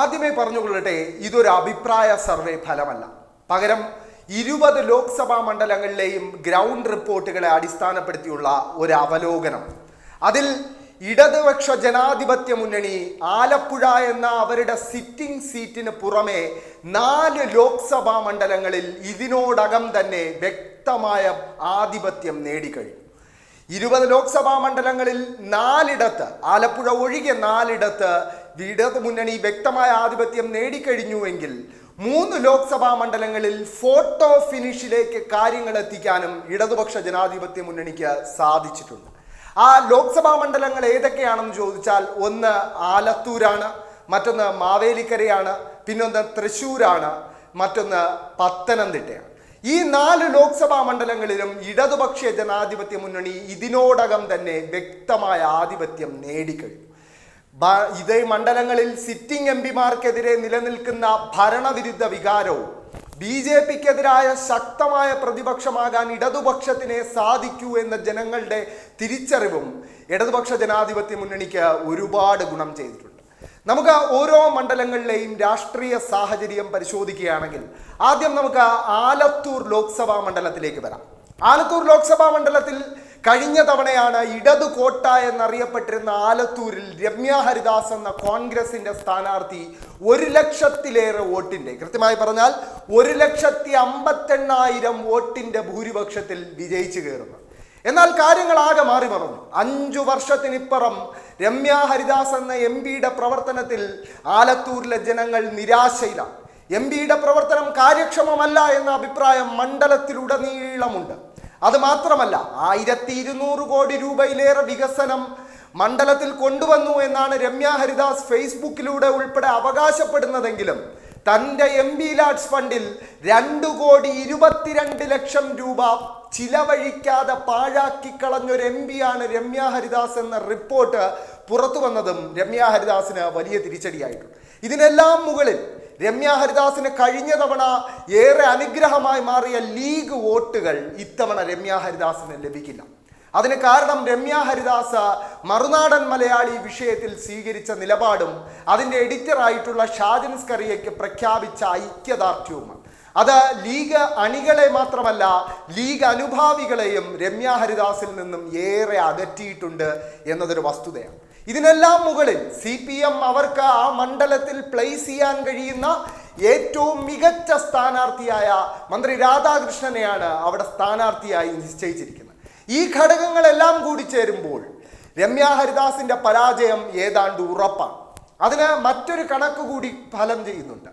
ആദ്യമേ പറഞ്ഞുകൊള്ളട്ടെ ഇതൊരു അഭിപ്രായ സർവേ ഫലമല്ല. പകരം ഇരുപത് ലോക്സഭാ മണ്ഡലങ്ങളിലെയും ഗ്രൗണ്ട് റിപ്പോർട്ടുകളെ അടിസ്ഥാനപ്പെടുത്തിയുള്ള ഒരു അവലോകനം. അതിൽ ഇടതുപക്ഷ ജനാധിപത്യ മുന്നണി ആലപ്പുഴ എന്ന അവരുടെ സിറ്റിംഗ് സീറ്റിന് പുറമെ നാല് ലോക്സഭാ മണ്ഡലങ്ങളിൽ ഇതിനോടകം തന്നെ വ്യക്തമായ ആധിപത്യം നേടിക്കഴിഞ്ഞു. ഇരുപത് ലോക്സഭാ മണ്ഡലങ്ങളിൽ നാലിടത്ത് ആലപ്പുഴ ഒഴികെ നാലിടത്ത് ഇടത് മുന്നണി വ്യക്തമായ ആധിപത്യം നേടിക്കഴിഞ്ഞുവെങ്കിൽ മൂന്ന് ലോക്സഭാ മണ്ഡലങ്ങളിൽ ഫോട്ടോ ഫിനിഷിലേക്ക് കാര്യങ്ങൾ എത്തിക്കാനും ഇടതുപക്ഷ ജനാധിപത്യ മുന്നണിക്ക് സാധിച്ചിട്ടുണ്ട്. ആ ലോക്സഭാ മണ്ഡലങ്ങൾ ഏതൊക്കെയാണെന്ന് ചോദിച്ചാൽ ഒന്ന് ആലത്തൂരാണ് മറ്റൊന്ന് മാവേലിക്കരയാണ് പിന്നൊന്ന് തൃശ്ശൂരാണ് മറ്റൊന്ന് പത്തനംതിട്ടയാണ്. ഈ നാല് ലോക്സഭാ മണ്ഡലങ്ങളിലും ഇടതുപക്ഷ ജനാധിപത്യ മുന്നണി ഇതിനോടകം തന്നെ വ്യക്തമായ ആധിപത്യം നേടിക്കഴിഞ്ഞു. ഇതേ മണ്ഡലങ്ങളിൽ സിറ്റിംഗ് എം പിമാർക്കെതിരെ നിലനിൽക്കുന്ന ഭരണവിരുദ്ധ വികാരവും ബി ജെ പിക്കെതിരായ ശക്തമായ പ്രതിപക്ഷമാകാൻ ഇടതുപക്ഷത്തിനെ സാധിക്കൂ എന്ന ജനങ്ങളുടെ തിരിച്ചറിവും ഇടതുപക്ഷ ജനാധിപത്യ മുന്നണിക്ക് ഒരുപാട് ഗുണം ചെയ്തിട്ടുണ്ട്. നമുക്ക് ഓരോ മണ്ഡലങ്ങളിലെയും രാഷ്ട്രീയ സാഹചര്യം പരിശോധിക്കുകയാണെങ്കിൽ ആദ്യം നമുക്ക് ആലത്തൂർ ലോക്സഭാ മണ്ഡലത്തിലേക്ക് വരാം. ആലത്തൂർ ലോക്സഭാ മണ്ഡലത്തിൽ കഴിഞ്ഞ തവണയാണ് ഇടതു കോട്ട എന്നറിയപ്പെട്ടിരുന്ന ആലത്തൂരിൽ രമ്യ ഹരിദാസ് എന്ന കോൺഗ്രസിന്റെ സ്ഥാനാർത്ഥി ഒരു ലക്ഷത്തിലേറെ വോട്ടിന്റെ. കൃത്യമായി പറഞ്ഞാൽ ഒരു ലക്ഷത്തി അമ്പത്തെണ്ണായിരം വോട്ടിന്റെ ഭൂരിപക്ഷത്തിൽ വിജയിച്ചു കയറുന്നു. എന്നാൽ കാര്യങ്ങൾ ആകെ മാറി മറന്നു. അഞ്ചു വർഷത്തിനിപ്പുറം രമ്യ ഹരിദാസ് എന്ന എം പിയുടെ പ്രവർത്തനത്തിൽ ആലത്തൂരിലെ ജനങ്ങൾ നിരാശയിലാണ്. എം പിയുടെ പ്രവർത്തനം കാര്യക്ഷമമല്ല എന്ന അഭിപ്രായം മണ്ഡലത്തിലുടനീളമുണ്ട്. അത് മാത്രമല്ല ആയിരത്തി ഇരുന്നൂറ് കോടി രൂപയിലേറെ വികസനം മണ്ഡലത്തിൽ കൊണ്ടുവന്നു എന്നാണ് രമ്യ ഹരിദാസ് ഫേസ്ബുക്കിലൂടെ ഉൾപ്പെടെ അവകാശപ്പെടുന്നതെങ്കിലും തന്റെ എം ബി ലാഡ്സ് ഫണ്ടിൽ രണ്ടു കോടി ഇരുപത്തിരണ്ട് ലക്ഷം രൂപ ചിലവഴിക്കാതെ പാഴാക്കി കളഞ്ഞൊരു എം പിയാണ് രമ്യ ഹരിദാസ് എന്ന റിപ്പോർട്ട് പുറത്തു വന്നതും രമ്യ ഹരിദാസിന് വലിയ തിരിച്ചടിയായിട്ടുണ്ട് ഇതിനെല്ലാം മുകളിൽ രമ്യ ഹരിദാസിന് കഴിഞ്ഞ തവണ ഏറെ അനുഗ്രഹമായി മാറിയ ലീഗ് വോട്ടുകൾ ഇത്തവണ രമ്യ ഹരിദാസിന് ലഭിക്കില്ല. അതിന് കാരണം രമ്യ ഹരിദാസ് മറുനാടൻ മലയാളി വിഷയത്തിൽ സ്വീകരിച്ച നിലപാടും അതിന്റെ എഡിറ്ററായിട്ടുള്ള ഷാജൻ സ്കറിയയ്ക്ക് പ്രഖ്യാപിച്ച ഐക്യദാർഢ്യവുമാണ്. അത് ലീഗ് അണികളെ മാത്രമല്ല ലീഗ് അനുഭാവികളെയും രമ്യ ഹരിദാസിൽ നിന്നും ഏറെ അകറ്റിയിട്ടുണ്ട് എന്നതൊരു വസ്തുതയാണ്. ഇതിനെല്ലാം മുകളിൽ സി പി എം അവർക്ക് ആ മണ്ഡലത്തിൽ പ്ലേസ് ചെയ്യാൻ കഴിയുന്ന ഏറ്റവും മികച്ച സ്ഥാനാർത്ഥിയായ മന്ത്രി രാധാകൃഷ്ണനെയാണ് അവിടെ സ്ഥാനാർത്ഥിയായി നിശ്ചയിച്ചിരിക്കുന്നത്. ഈ ഘടകങ്ങളെല്ലാം കൂടി ചേരുമ്പോൾ രമ്യ ഹരിദാസിന്റെ പരാജയം ഏതാണ്ട് ഉറപ്പാണ്. അതിന് മറ്റൊരു കണക്ക് കൂടി ഫലം ചെയ്യുന്നുണ്ട്.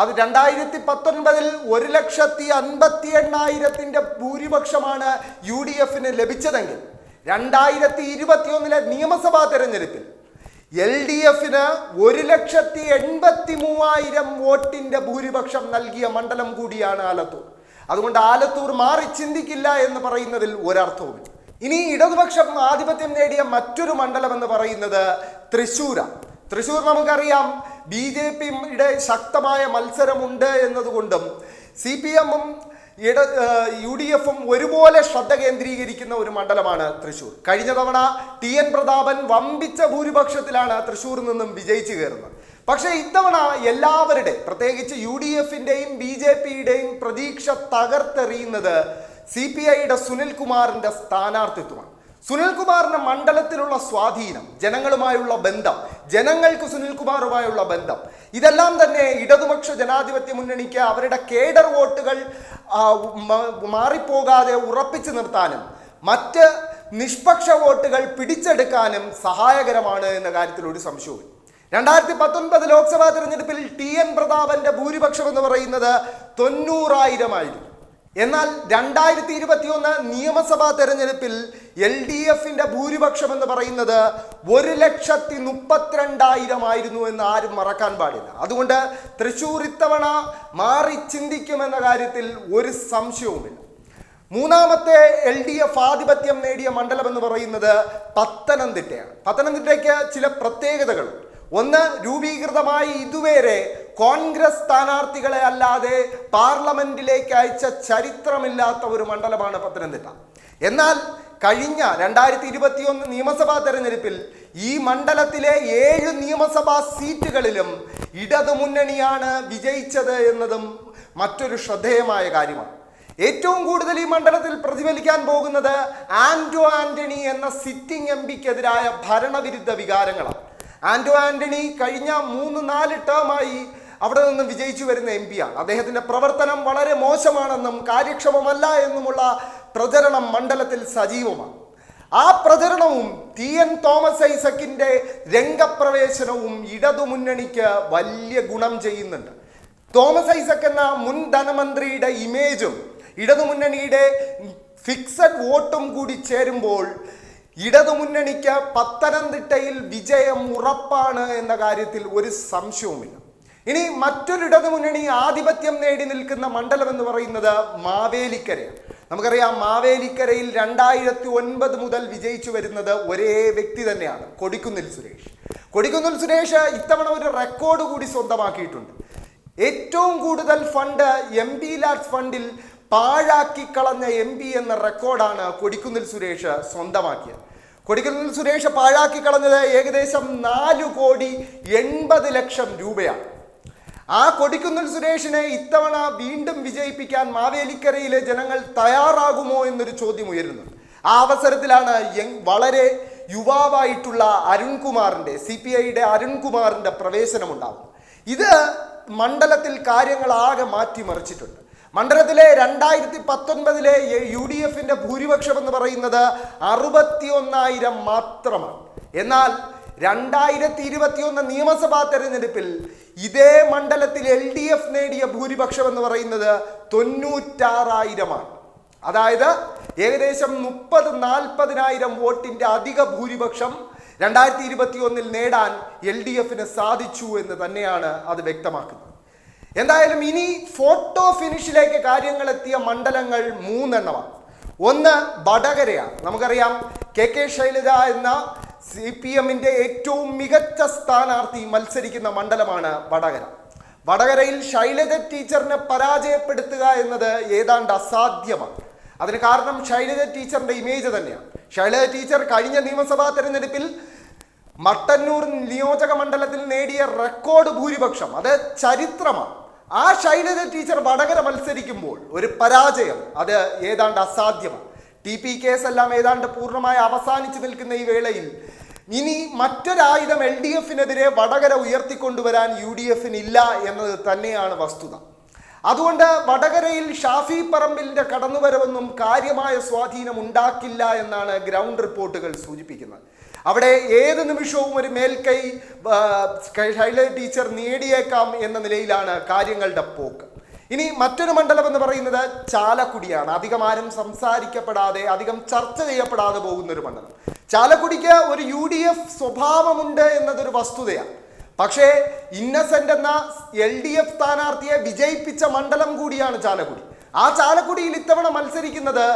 അത് രണ്ടായിരത്തി പത്തൊൻപതിൽ ഒരു ലക്ഷത്തി അൻപത്തി എണ്ണായിരത്തിന്റെ ഭൂരിപക്ഷമാണ് യു ഡി എഫിന് ലഭിച്ചതെങ്കിൽ രണ്ടായിരത്തി ഇരുപത്തിയൊന്നിലെ നിയമസഭാ തെരഞ്ഞെടുപ്പിൽ എൽ ഡി എഫിന് ഒരു ലക്ഷത്തി എൺപത്തി മൂവായിരം വോട്ടിന്റെ ഭൂരിപക്ഷം നൽകിയ മണ്ഡലം കൂടിയാണ് ആലത്തൂർ. അതുകൊണ്ട് ആലത്തൂർ മാറി ചിന്തിക്കില്ല എന്ന് പറയുന്നതിൽ ഒരർത്ഥവുമില്ല ഇനി ഇടതുപക്ഷം ആധിപത്യം നേടിയ മറ്റൊരു മണ്ഡലം എന്ന് പറയുന്നത് തൃശ്ശൂരാണ് തൃശ്ശൂർ നമുക്കറിയാം ബി ജെ പിയുടെ ശക്തമായ മത്സരമുണ്ട് എന്നതുകൊണ്ടും സി പി എമ്മും ഇട യു ഡി എഫും ഒരുപോലെ ശ്രദ്ധ കേന്ദ്രീകരിക്കുന്ന ഒരു മണ്ഡലമാണ് തൃശൂർ. കഴിഞ്ഞ തവണ ടി എൻ പ്രതാപൻ വമ്പിച്ച ഭൂരിപക്ഷത്തിലാണ് തൃശൂരിൽ നിന്നും വിജയിച്ചു കയറുന്നത്. പക്ഷേ ഇത്തവണ എല്ലാവരുടെ പ്രത്യേകിച്ച് യു ഡി എഫിന്റെയും ബി ജെ പിയുടെയും പ്രതീക്ഷ തകർത്തെറിയുന്നത് സി പി ഐയുടെ സുനിൽകുമാറിന്റെ സ്ഥാനാർത്ഥിത്വമാണ്. സുനിൽകുമാറിന്റെ മണ്ഡലത്തിലുള്ള സ്വാധീനം ജനങ്ങളുമായുള്ള ബന്ധം ജനങ്ങൾക്ക് സുനിൽകുമാറുമായുള്ള ബന്ധം ഇതെല്ലാം തന്നെ ഇടതുപക്ഷ ജനാധിപത്യ മുന്നണിക്ക് അവരുടെ കേഡർ വോട്ടുകൾ മാറിപ്പോകാതെ ഉറപ്പിച്ചു നിർത്താനും മറ്റ് നിഷ്പക്ഷ വോട്ടുകൾ പിടിച്ചെടുക്കാനും സഹായകരമാണ് എന്ന കാര്യത്തിൽ ഒരു സംശയവും രണ്ടായിരത്തി പത്തൊൻപത് ലോക്സഭാ തെരഞ്ഞെടുപ്പിൽ ടി എൻ പ്രതാപന്റെ ഭൂരിപക്ഷം എന്ന് പറയുന്നത് തൊണ്ണൂറായിരമായിരുന്നു എന്നാൽ രണ്ടായിരത്തി ഇരുപത്തിയൊന്ന് നിയമസഭാ തെരഞ്ഞെടുപ്പിൽ എൽ ഡി എഫിന്റെ ഭൂരിപക്ഷം എന്ന് പറയുന്നത് ഒരു ലക്ഷത്തി മുപ്പത്തിരണ്ടായിരം ആയിരുന്നു എന്ന് ആരും മറക്കാൻ പാടില്ല. അതുകൊണ്ട് തൃശൂർ ഇത്തവണ മാറി ചിന്തിക്കുമെന്ന കാര്യത്തിൽ ഒരു സംശയവുമില്ല. മൂന്നാമത്തെ എൽ ഡി എഫ് ആധിപത്യം നേടിയ മണ്ഡലം എന്ന് പറയുന്നത് പത്തനംതിട്ടയാണ്. പത്തനംതിട്ടയ്ക്ക് ചില പ്രത്യേകതകൾ. ഒന്ന് രൂപീകൃതമായി ഇതുവരെ കോൺഗ്രസ് സ്ഥാനാർത്ഥികളെ അല്ലാതെ പാർലമെന്റിലേക്ക് അയച്ച ചരിത്രമില്ലാത്ത ഒരു മണ്ഡലമാണ് പത്തനംതിട്ട. എന്നാൽ കഴിഞ്ഞ രണ്ടായിരത്തി ഇരുപത്തിയൊന്ന് നിയമസഭാ തെരഞ്ഞെടുപ്പിൽ ഈ മണ്ഡലത്തിലെ ഏഴ് നിയമസഭാ സീറ്റുകളിലും ഇടതുമുന്നണിയാണ് വിജയിച്ചത് എന്നതും മറ്റൊരു ശ്രദ്ധേയമായ കാര്യമാണ്. ഏറ്റവും കൂടുതൽ ഈ മണ്ഡലത്തിൽ പ്രതിഫലിക്കാൻ പോകുന്നത് ആന്റോ ആന്റണി എന്ന സിറ്റിംഗ് എം പിക്കെതിരായ ഭരണവിരുദ്ധ വികാരങ്ങളാണ്. ആന്റോ ആന്റണി കഴിഞ്ഞ മൂന്ന് നാല് ടേമായി അവിടെ നിന്ന് വിജയിച്ചു വരുന്ന എം പിയാണ് അദ്ദേഹത്തിന്റെ പ്രവർത്തനം വളരെ മോശമാണെന്നും കാര്യക്ഷമമല്ല എന്നുമുള്ള പ്രചരണം മണ്ഡലത്തിൽ സജീവമാണ്. ആ പ്രചരണവും ടി എൻ തോമസ് ഐസക്കിന്റെ രംഗപ്രവേശനവും ഇടതുമുന്നണിക്ക് വലിയ ഗുണം ചെയ്യുന്നുണ്ട്. തോമസ് ഐസക് എന്ന മുൻ ധനമന്ത്രിയുടെ ഇമേജും ഇടതുമുന്നണിയുടെ ഫിക്സഡ് വോട്ടും കൂടി ചേരുമ്പോൾ ഇടതുമുന്നണിക്ക് പത്തനംതിട്ടയിൽ വിജയം ഉറപ്പാണ് എന്ന കാര്യത്തിൽ ഒരു സംശയവുമില്ല. ഇനി മറ്റൊരു ഇടതുമുന്നണി ആധിപത്യം നേടി നിൽക്കുന്ന മണ്ഡലം എന്ന് പറയുന്നത് മാവേലിക്കരയാണ് നമുക്കറിയാം മാവേലിക്കരയിൽ രണ്ടായിരത്തി ഒൻപത് മുതൽ വിജയിച്ചു വരുന്നത് ഒരേ വ്യക്തി തന്നെയാണ് കൊടിക്കുന്നിൽ സുരേഷ്. കൊടിക്കുന്നിൽ സുരേഷ് ഇത്തവണ ഒരു റെക്കോർഡ് കൂടി സ്വന്തമാക്കിയിട്ടുണ്ട്. ഏറ്റവും കൂടുതൽ ഫണ്ട് എം പി ലാറ്റ് ഫണ്ടിൽ പാഴാക്കി കളഞ്ഞ എം പി എന്ന റെക്കോർഡാണ് കൊടിക്കുന്നിൽ സുരേഷ് സ്വന്തമാക്കിയത്. കൊടിക്കുന്നിൽ സുരേഷ് പാഴാക്കി കളഞ്ഞത് ഏകദേശം നാല് കോടി എൺപത് ലക്ഷം രൂപയാണ്. ആ കൊടിക്കുന്നിൽ സുരേഷിനെ ഇത്തവണ വീണ്ടും വിജയിപ്പിക്കാൻ മാവേലിക്കരയിലെ ജനങ്ങൾ തയ്യാറാകുമോ എന്നൊരു ചോദ്യം ഉയരുന്നുണ്ട് ആ അവസരത്തിലാണ് വളരെ യുവാവായിട്ടുള്ള അരുൺകുമാറിന്റെ സി പി ഐയുടെ അരുൺകുമാറിന്റെ പ്രവേശനമുണ്ടാകുന്നത് ഇത് മണ്ഡലത്തിൽ കാര്യങ്ങൾ ആകെ മാറ്റിമറിച്ചിട്ടുണ്ട്. മണ്ഡലത്തിലെ രണ്ടായിരത്തി പത്തൊൻപതിലെ യു ഡി എഫിന്റെ ഭൂരിപക്ഷം എന്ന് പറയുന്നത് അറുപത്തി ഒന്നായിരം മാത്രമാണ്. എന്നാൽ രണ്ടായിരത്തി ഇരുപത്തിയൊന്ന് നിയമസഭാ തെരഞ്ഞെടുപ്പിൽ ഇതേ മണ്ഡലത്തിൽ എൽ ഡി എഫ് നേടിയ ഭൂരിപക്ഷം എന്ന് പറയുന്നത് തൊണ്ണൂറ്റാറായിരമാണ്. അതായത് ഏകദേശം മുപ്പത് നാൽപ്പതിനായിരം വോട്ടിന്റെ അധിക ഭൂരിപക്ഷം രണ്ടായിരത്തി ഇരുപത്തി ഒന്നിൽ നേടാൻ എൽ ഡി എഫിന് സാധിച്ചു എന്ന് തന്നെയാണ് അത് വ്യക്തമാക്കുന്നത്. എന്തായാലും ഇനി ഫോട്ടോ ഫിനിഷിലേക്ക് കാര്യങ്ങൾ എത്തിയ മണ്ഡലങ്ങൾ മൂന്നെണ്ണമാണ്. ഒന്ന് വടകരയാണ്. നമുക്കറിയാം കെ കെ ശൈലജ എന്ന സി പി എമ്മിന്റെ ഏറ്റവും മികച്ച സ്ഥാനാർത്ഥി മത്സരിക്കുന്ന മണ്ഡലമാണ് വടകര. വടകരയിൽ ശൈലജ ടീച്ചറിനെ പരാജയപ്പെടുത്തുക എന്നത് ഏതാണ്ട് അസാധ്യമാണ്. അതിന് കാരണം ശൈലജ ടീച്ചറിന്റെ ഇമേജ് തന്നെയാണ്. ശൈലജ ടീച്ചർ കഴിഞ്ഞ നിയമസഭാ തെരഞ്ഞെടുപ്പിൽ മട്ടന്നൂർ നിയോജക മണ്ഡലത്തിൽ നേടിയ റെക്കോർഡ് ഭൂരിപക്ഷം. അത് ചരിത്രമാണ്. ആ ശൈലജ ടീച്ചർ വടകര മത്സരിക്കുമ്പോൾ ഒരു പരാജയം. അത് ഏതാണ്ട് അസാധ്യമാണ്. ടി പി കേസ് എല്ലാം ഏതാണ്ട് പൂർണമായി അവസാനിച്ചു നിൽക്കുന്ന ഈ വേളയിൽ ഇനി മറ്റൊരായുധം എൽ ഡി എഫിനെതിരെ വടകര ഉയർത്തിക്കൊണ്ടുവരാൻ യു ഡി എഫിന് ഇല്ല എന്നത് തന്നെയാണ് വസ്തുത. അതുകൊണ്ട് വടകരയിൽ ഷാഫി പറമ്പിലിന്റെ കടന്നുവരവൊന്നും കാര്യമായ സ്വാധീനം ഉണ്ടാക്കില്ല എന്നാണ് ഗ്രൗണ്ട് റിപ്പോർട്ടുകൾ സൂചിപ്പിക്കുന്നത്. അവിടെ ഏത് നിമിഷവും ഒരു മേൽക്കൈ ശൈല ടീച്ചർ നേടിയേക്കാം എന്ന നിലയിലാണ് കാര്യങ്ങളുടെ പോക്ക്. ഇനി മറ്റൊരു മണ്ഡലം എന്ന് പറയുന്നത് ചാലക്കുടിയാണ്. അധികം ആരും സംസാരിക്കപ്പെടാതെ അധികം ചർച്ച ചെയ്യപ്പെടാതെ പോകുന്ന ഒരു മണ്ഡലം. ചാലക്കുടിക്ക് ഒരു യു ഡി എഫ് സ്വഭാവമുണ്ട് എന്നതൊരു വസ്തുതയാണ് പക്ഷേ ഇന്നസെന്റ് എന്ന എൽ ഡി എഫ് സ്ഥാനാർത്ഥിയെ വിജയിപ്പിച്ച മണ്ഡലം കൂടിയാണ് ചാലക്കുടി. ആ ചാലക്കുടിയിൽ ഇത്തവണ മത്സരിക്കുന്നത്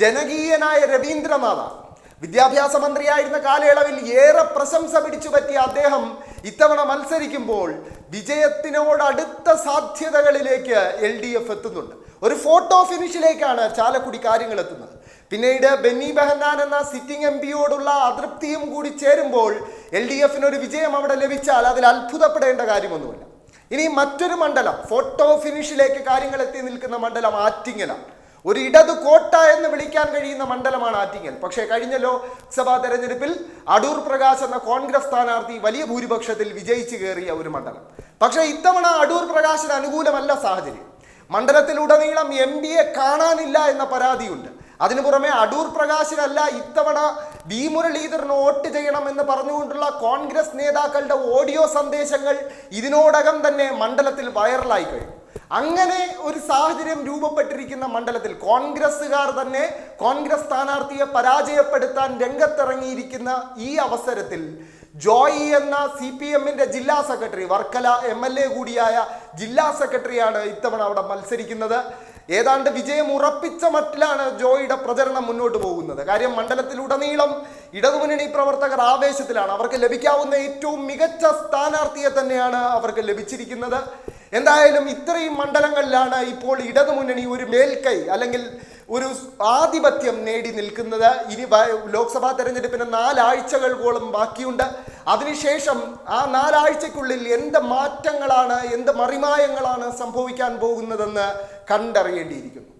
ജനകീയനായ രവീന്ദ്രനാഥാണ് വിദ്യാഭ്യാസ മന്ത്രിയായിരുന്ന കാലയളവിൽ ഏറെ പ്രശംസ പിടിച്ചു പറ്റിയ അദ്ദേഹം ഇത്തവണ മത്സരിക്കുമ്പോൾ വിജയത്തിനോട് അടുത്ത സാധ്യതകളിലേക്ക് എൽ ഡി എഫ് എത്തുന്നുണ്ട്. ഒരു ഫോട്ടോ ഫിനിഷിലേക്കാണ് ചാലക്കുടി കാര്യങ്ങൾ എത്തുന്നത്. പിന്നീട് ബെന്നി ബെഹന്നാൻ എന്ന സിറ്റിംഗ് എം പിയോടുള്ള അതൃപ്തിയും കൂടി ചേരുമ്പോൾ എൽ ഡി എഫിന് ഒരു വിജയം അവിടെ ലഭിച്ചാൽ അതിൽ അത്ഭുതപ്പെടേണ്ട കാര്യമൊന്നുമില്ല. ഇനി മറ്റൊരു മണ്ഡലം ഫോട്ടോ ഫിനിഷിലേക്ക് കാര്യങ്ങൾ എത്തി നിൽക്കുന്ന മണ്ഡലം ആറ്റിങ്ങലാണ്. ഒരു ഇടതു കോട്ട എന്ന് വിളിക്കാൻ കഴിയുന്ന മണ്ഡലമാണ് ആറ്റിങ്ങൽ. പക്ഷേ കഴിഞ്ഞ ലോക്സഭാ തെരഞ്ഞെടുപ്പിൽ അടൂർ പ്രകാശ് എന്ന കോൺഗ്രസ് സ്ഥാനാർത്ഥി വലിയ ഭൂരിപക്ഷത്തിൽ വിജയിച്ചു കയറിയ ഒരു മണ്ഡലം. പക്ഷേ ഇത്തവണ അടൂർ പ്രകാശിന് അനുകൂലമല്ല സാഹചര്യം. മണ്ഡലത്തിലുടനീളം എം പിയെ കാണാനില്ല എന്ന പരാതിയുണ്ട്. അതിനു പുറമെ അടൂർ പ്രകാശിനല്ല ഇത്തവണ വി മുരളീധരന് വോട്ട് ചെയ്യണമെന്ന് പറഞ്ഞുകൊണ്ടുള്ള കോൺഗ്രസ് നേതാക്കളുടെ ഓഡിയോ സന്ദേശങ്ങൾ ഇതിനോടകം തന്നെ മണ്ഡലത്തിൽ വൈറലായി കഴിഞ്ഞു. അങ്ങനെ ഒരു സാഹചര്യം രൂപപ്പെട്ടിരിക്കുന്ന മണ്ഡലത്തിൽ കോൺഗ്രസ്സുകാർ തന്നെ കോൺഗ്രസ് സ്ഥാനാർത്ഥിയെ പരാജയപ്പെടുത്താൻ രംഗത്തിറങ്ങിയിരിക്കുന്ന ഈ അവസരത്തിൽ ജോയി എന്ന സി പി എമ്മിന്റെ ജില്ലാ secretary Varkala M L A കൂടിയായ ജില്ലാ സെക്രട്ടറിയാണ് ഇത്തവണ അവിടെ മത്സരിക്കുന്നത്. ഏതാണ്ട് വിജയം ഉറപ്പിച്ച മട്ടിലാണ് ജോയിയുടെ പ്രചരണം മുന്നോട്ട് പോകുന്നത്. കാര്യം മണ്ഡലത്തിലുടനീളം ഇടതുമുന്നണി പ്രവർത്തകർ ആവേശത്തിലാണ്. അവർക്ക് ലഭിക്കാവുന്ന ഏറ്റവും മികച്ച സ്ഥാനാർത്ഥിയെ തന്നെയാണ് അവർക്ക് ലഭിച്ചിരിക്കുന്നത്. എന്തായാലും ഇത്രയും മണ്ഡലങ്ങളിലാണ് ഇപ്പോൾ ഇടതുമുന്നണി ഒരു മേൽക്കൈ അല്ലെങ്കിൽ ഒരു ആധിപത്യം നേടി നിൽക്കുന്നത് ഇനി ലോക്സഭാ തെരഞ്ഞെടുപ്പിന് നാലാഴ്ചകൾക്കോളം ബാക്കിയുണ്ട്. അതിനുശേഷം ആ നാലാഴ്ചക്കുള്ളിൽ എന്ത് മാറ്റങ്ങളാണ് എന്ത് മറിമായങ്ങളാണ് സംഭവിക്കാൻ പോകുന്നതെന്ന് കണ്ടറിയേണ്ടിയിരിക്കുന്നു.